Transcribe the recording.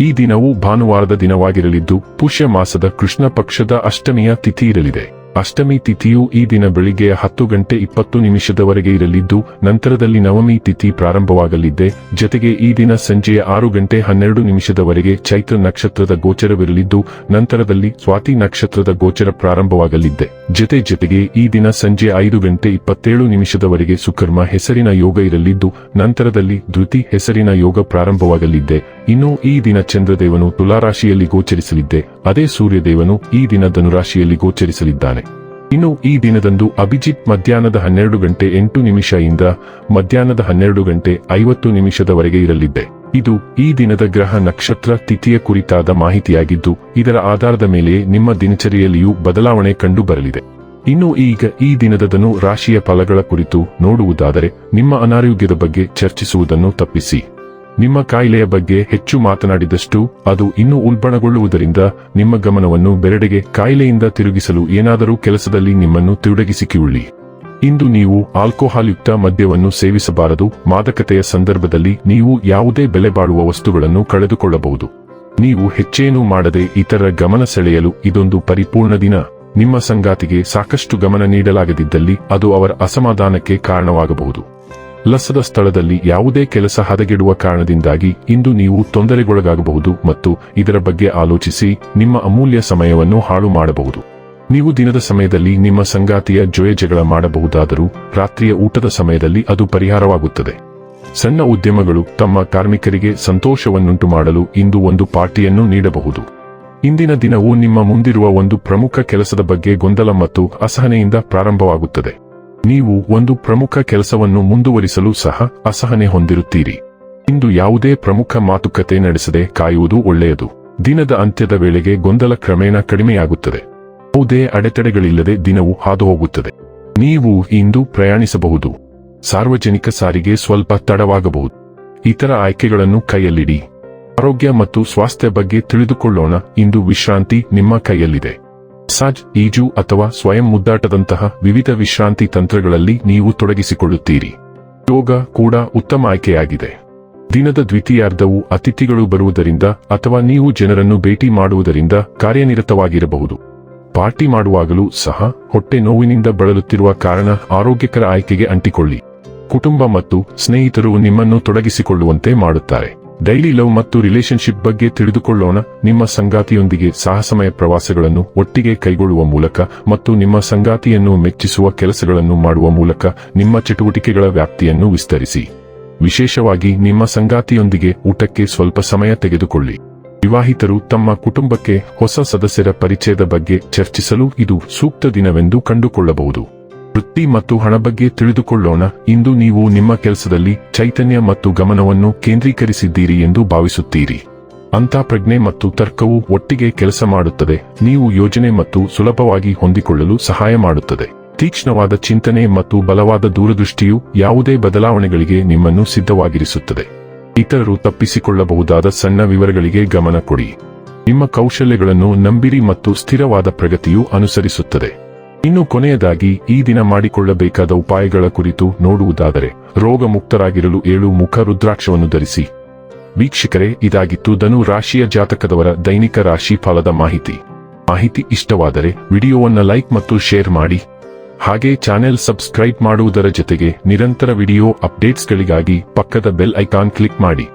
ಈ ದಿನವು ಭಾನುವಾರದ ದಿನವಾಗಿರಲಿದ್ದು, ಪುಷ್ಯ ಮಾಸದ ಕೃಷ್ಣ ಪಕ್ಷದ ಅಷ್ಟಮಿಯ ತಿಥಿ ಇರಲಿದೆ. ಅಷ್ಟಮಿ ತಿಥಿಯು ಈ ದಿನ ಬೆಳಿಗ್ಗೆ ಹತ್ತು ಗಂಟೆ ಇಪ್ಪತ್ತು ನಿಮಿಷದವರೆಗೆ ಇರಲಿದ್ದು, ನಂತರದಲ್ಲಿ ನವಮಿ ತಿಥಿ ಪ್ರಾರಂಭವಾಗಲಿದ್ದೆ. ಜತೆಗೆ ಈ ದಿನ ಸಂಜೆಯ ಆರು ಗಂಟೆ ಹನ್ನೆರಡು ನಿಮಿಷದವರೆಗೆ ಚೈತ್ರ ನಕ್ಷತ್ರದ ಗೋಚರವಿರಲಿದ್ದು, ನಂತರದಲ್ಲಿ ಸ್ವಾತಿ ನಕ್ಷತ್ರದ ಗೋಚರ ಪ್ರಾರಂಭವಾಗಲಿದ್ದೆ. ಜತೆ ಜೊತೆಗೆ ಈ ದಿನ ಸಂಜೆ ಐದು ಗಂಟೆ ಇಪ್ಪತ್ತೇಳು ನಿಮಿಷದವರೆಗೆ ಸುಕರ್ಮ ಹೆಸರಿನ ಯೋಗ ಇರಲಿದ್ದು, ನಂತರದಲ್ಲಿ ಧೃತಿ ಹೆಸರಿನ ಯೋಗ ಪ್ರಾರಂಭವಾಗಲಿದ್ದೆ. ಇನ್ನು ಈ ದಿನ ಚಂದ್ರದೇವನು ತುಲಾರಾಶಿಯಲ್ಲಿ ಗೋಚರಿಸಲಿದ್ದೆ. ಅದೇ ಸೂರ್ಯದೇವನು ಈ ದಿನ ಧನುರಾಶಿಯಲ್ಲಿ ಗೋಚರಿಸಲಿದ್ದಾನೆ. ಇನ್ನು ಈ ದಿನದಂದು ಅಭಿಜಿತ್ ಮಧ್ಯಾಹ್ನದ ಹನ್ನೆರಡು ಗಂಟೆ ಎಂಟು ನಿಮಿಷದಿಂದ ಮಧ್ಯಾಹ್ನದ ಹನ್ನೆರಡು ಗಂಟೆ ಐವತ್ತು ನಿಮಿಷದವರೆಗೆ ಇರಲಿದ್ದೆ. ಇದು ಈ ದಿನದ ಗ್ರಹ ನಕ್ಷತ್ರ ತಿಥಿಯ ಕುರಿತಾದ ಮಾಹಿತಿಯಾಗಿದ್ದು, ಇದರ ಆಧಾರದ ಮೇಲೆ ನಿಮ್ಮ ದಿನಚರಿಯಲ್ಲಿಯೂ ಬದಲಾವಣೆ ಕಂಡು ಬರಲಿದೆ ಇನ್ನು ಈಗ ಈ ದಿನದದನು ರಾಶಿಯ ಫಲಗಳ ಕುರಿತು ನೋಡುವುದಾದರೆ, ನಿಮ್ಮ ಅನಾರೋಗ್ಯದ ಬಗ್ಗೆ ಚರ್ಚಿಸುವುದನ್ನು ತಪ್ಪಿಸಿ. ನಿಮ್ಮ ಕಾಯಿಲೆಯ ಬಗ್ಗೆ ಹೆಚ್ಚು ಮಾತನಾಡಿದಷ್ಟು ಅದು ಇನ್ನೂ ಉಲ್ಬಣಗೊಳ್ಳುವುದರಿಂದ ನಿಮ್ಮ ಗಮನವನ್ನು ಬೆರಡೆಗೆ ಕಾಯಿಲೆಯಿಂದ ತಿರುಗಿಸಲು ಏನಾದರೂ ಕೆಲಸದಲ್ಲಿ ನಿಮ್ಮನ್ನು ತಿರುಡಗಿಸಿಕೊಳ್ಳಿ ಇಂದು ನೀವು ಆಲ್ಕೋಹಾಲ್ ಯುಕ್ತ ಮದ್ಯವನ್ನು ಸೇವಿಸಬಾರದು. ಮಾದಕತೆಯ ಸಂದರ್ಭದಲ್ಲಿ ನೀವು ಯಾವುದೇ ಬೆಲೆ ಬಾಳುವ ವಸ್ತುಗಳನ್ನು ಕಳೆದುಕೊಳ್ಳಬಹುದು. ನೀವು ಹೆಚ್ಚೇನೂ ಮಾಡದೆ ಇತರ ಗಮನ ಸೆಳೆಯಲು ಇದೊಂದು ಪರಿಪೂರ್ಣ ದಿನ. ನಿಮ್ಮ ಸಂಗಾತಿಗೆ ಸಾಕಷ್ಟು ಗಮನ ನೀಡಲಾಗದಿದ್ದಲ್ಲಿ ಅದು ಅವರ ಅಸಮಾಧಾನಕ್ಕೆ ಕಾರಣವಾಗಬಹುದು. ಲಸದ ಸ್ಥಳದಲ್ಲಿ ಯಾವುದೇ ಕೆಲಸ ಹದಗೆಡುವ ಕಾರಣದಿಂದಾಗಿ ಇಂದು ನೀವು ತೊಂದರೆಗೊಳಗಾಗಬಹುದು ಮತ್ತು ಇದರ ಬಗ್ಗೆ ಆಲೋಚಿಸಿ ನಿಮ್ಮ ಅಮೂಲ್ಯ ಸಮಯವನ್ನು ಹಾಳು ಮಾಡಬಹುದು. ನೀವು ದಿನದ ಸಮಯದಲ್ಲಿ ನಿಮ್ಮ ಸಂಗಾತಿಯ ಜೊಯ ಜಗಳ ಮಾಡಬಹುದಾದರೂ ರಾತ್ರಿಯ ಊಟದ ಸಮಯದಲ್ಲಿ ಅದು ಪರಿಹಾರವಾಗುತ್ತದೆ. ಸಣ್ಣ ಉದ್ಯಮಗಳು ತಮ್ಮ ಕಾರ್ಮಿಕರಿಗೆ ಸಂತೋಷವನ್ನುಂಟು ಮಾಡಲು ಇಂದು ಒಂದು ಪಾರ್ಟಿಯನ್ನು ನೀಡಬಹುದು. ಇಂದಿನ ದಿನವು ನಿಮ್ಮ ಮುಂದಿರುವ ಒಂದು ಪ್ರಮುಖ ಕೆಲಸದ ಬಗ್ಗೆ ಗೊಂದಲ ಮತ್ತು ಅಸಹನೆಯಿಂದ ಪ್ರಾರಂಭವಾಗುತ್ತದೆ. ನೀವು ಒಂದು ಪ್ರಮುಖ ಕೆಲಸವನ್ನು ಮುಂದುವರಿಸಲು ಸಹ ಅಸಹನೆ ಹೊಂದಿರುತ್ತೀರಿ. ಇಂದು ಯಾವುದೇ ಪ್ರಮುಖ ಮಾತುಕತೆ ನಡೆಸದೆ ಕಾಯುವುದು ಒಳ್ಳೆಯದು. ದಿನದ ಅಂತ್ಯದ ವೇಳೆಗೆ ಗೊಂದಲ ಕ್ರಮೇಣ ಕಡಿಮೆಯಾಗುತ್ತದೆ. ಯಾವುದೇ ಅಡೆತಡೆಗಳಿಲ್ಲದೆ ದಿನವು ಹಾದುಹೋಗುತ್ತದೆ. ನೀವು ಇಂದು ಪ್ರಯಾಣಿಸಬಹುದು. ಸಾರ್ವಜನಿಕ ಸಾರಿಗೆ ಸ್ವಲ್ಪ ತಡವಾಗಬಹುದು. ಇತರ ಆಯ್ಕೆಗಳನ್ನು ಕೈಯಲ್ಲಿಡಿ. ಆರೋಗ್ಯ ಮತ್ತು ಸ್ವಾಸ್ಥ್ಯ ಬಗ್ಗೆ ತಿಳಿದುಕೊಳ್ಳೋಣ. ಇಂದು ವಿಶ್ರಾಂತಿ ನಿಮ್ಮ ಕೈಯಲ್ಲಿದೆ. ಮಸಾಜ್ ಈಜು ಅಥವಾ ಸ್ವಯಂ ಮುದ್ದಾಟದಂತಹ ವಿವಿಧ ವಿಶ್ರಾಂತಿ ತಂತ್ರಗಳಲ್ಲಿ ನೀವು ತೊಡಗಿಸಿಕೊಳ್ಳುತ್ತೀರಿ. ಯೋಗ ಕೂಡ ಉತ್ತಮ ಆಯ್ಕೆಯಾಗಿದೆ. ದಿನದ ದ್ವಿತೀಯಾರ್ಧವು ಅತಿಥಿಗಳು ಬರುವುದರಿಂದ ಅಥವಾ ನೀವು ಜನರನ್ನು ಭೇಟಿ ಮಾಡುವುದರಿಂದ ಕಾರ್ಯನಿರತವಾಗಿರಬಹುದು. ಪಾರ್ಟಿ ಮಾಡುವಾಗಲೂ ಸಹ ಹೊಟ್ಟೆ ನೋವಿನಿಂದ ಬಳಲುತ್ತಿರುವ ಕಾರಣ ಆರೋಗ್ಯಕರ ಆಯ್ಕೆಗೆ ಅಂಟಿಕೊಳ್ಳಿ. ಕುಟುಂಬ ಮತ್ತು ಸ್ನೇಹಿತರು ನಿಮ್ಮನ್ನು ತೊಡಗಿಸಿಕೊಳ್ಳುವಂತೆ ಮಾಡುತ್ತಾರೆ. ಡೈಲಿ ಲವ್ ಮತ್ತು ರಿಲೇಶನ್ಶಿಪ್ ಬಗ್ಗೆ ತಿಳಿದುಕೊಳ್ಳೋಣ. ನಿಮ್ಮ ಸಂಗಾತಿಯೊಂದಿಗೆ ಸಾಹಸಮಯ ಪ್ರವಾಸಗಳನ್ನು ಒಟ್ಟಿಗೆ ಕೈಗೊಳ್ಳುವ ಮೂಲಕ ಮತ್ತು ನಿಮ್ಮ ಸಂಗಾತಿಯನ್ನು ಮೆಚ್ಚಿಸುವ ಕೆಲಸಗಳನ್ನು ಮಾಡುವ ಮೂಲಕ ನಿಮ್ಮ ಚಟುವಟಿಕೆಗಳ ವ್ಯಾಪ್ತಿಯನ್ನು ವಿಸ್ತರಿಸಿ. ವಿಶೇಷವಾಗಿ ನಿಮ್ಮ ಸಂಗಾತಿಯೊಂದಿಗೆ ಊಟಕ್ಕೆ ಸ್ವಲ್ಪ ಸಮಯ ತೆಗೆದುಕೊಳ್ಳಿ. ವಿವಾಹಿತರು ತಮ್ಮ ಕುಟುಂಬಕ್ಕೆ ಹೊಸ ಸದಸ್ಯರ ಪರಿಚಯದ ಬಗ್ಗೆ ಚರ್ಚಿಸಲು ಇದು ಸೂಕ್ತ ದಿನವೆಂದು ಕಂಡುಕೊಳ್ಳಬಹುದು. ವೃತ್ತಿ ಮತ್ತು ಹಣ ಬಗ್ಗೆ ತಿಳಿದುಕೊಳ್ಳೋಣ. ಇಂದು ನೀವು ನಿಮ್ಮ ಕೆಲಸದಲ್ಲಿ ಚೈತನ್ಯ ಮತ್ತು ಗಮನವನ್ನು ಕೇಂದ್ರೀಕರಿಸಿದ್ದೀರಿ ಎಂದು ಭಾವಿಸುತ್ತೀರಿ. ಅಂತ ಪ್ರಜ್ಞೆ ಮತ್ತು ತರ್ಕವು ಒಟ್ಟಿಗೆ ಕೆಲಸ ಮಾಡುತ್ತದೆ. ನೀವು ಯೋಜನೆ ಮತ್ತು ಸುಲಭವಾಗಿ ಹೊಂದಿಕೊಳ್ಳಲು ಸಹಾಯ ಮಾಡುತ್ತದೆ. ತೀಕ್ಷ್ಣವಾದ ಚಿಂತನೆ ಮತ್ತು ಬಲವಾದ ದೂರದೃಷ್ಟಿಯು ಯಾವುದೇ ಬದಲಾವಣೆಗಳಿಗೆ ನಿಮ್ಮನ್ನು ಸಿದ್ಧವಾಗಿರಿಸುತ್ತದೆ. ಇತರರು ತಪ್ಪಿಸಿಕೊಳ್ಳಬಹುದಾದ ಸಣ್ಣ ವಿವರಗಳಿಗೆ ಗಮನ ಕೊಡಿ. ನಿಮ್ಮ ಕೌಶಲ್ಯಗಳನ್ನು ನಂಬಿರಿ ಮತ್ತು ಸ್ಥಿರವಾದ ಪ್ರಗತಿಯು ಅನುಸರಿಸುತ್ತದೆ. ಇನ್ನು ಕೊನೆಯದಾಗಿ ಈ ದಿನ ಮಾಡಿಕೊಳ್ಳಬೇಕಾದ ಉಪಾಯಗಳ ಕುರಿತು ನೋಡುವುದಾದರೆ ರೋಗ ಮುಕ್ತರಾಗಿರಲು ಏಳು ಮುಖ ರುದ್ರಾಕ್ಷವನ್ನು ಧರಿಸಿ. ವೀಕ್ಷಕರೇ, ಇದಾಗಿತ್ತು ಧನು ರಾಶಿಯ ಜಾತಕದವರ ದೈನಿಕ ರಾಶಿ ಫಲದ ಮಾಹಿತಿ. ಮಾಹಿತಿ ಇಷ್ಟವಾದರೆ ವಿಡಿಯೋವನ್ನು ಲೈಕ್ ಮತ್ತು ಶೇರ್ ಮಾಡಿ. ಹಾಗೆ ಚಾನೆಲ್ ಸಬ್ಸ್ಕ್ರೈಬ್ ಮಾಡುವುದರ ಜೊತೆಗೆ ನಿರಂತರ ವಿಡಿಯೋ ಅಪ್ಡೇಟ್ಸ್ಗಳಿಗಾಗಿ ಪಕ್ಕದ ಬೆಲ್ ಐಕಾನ್ ಕ್ಲಿಕ್ ಮಾಡಿ.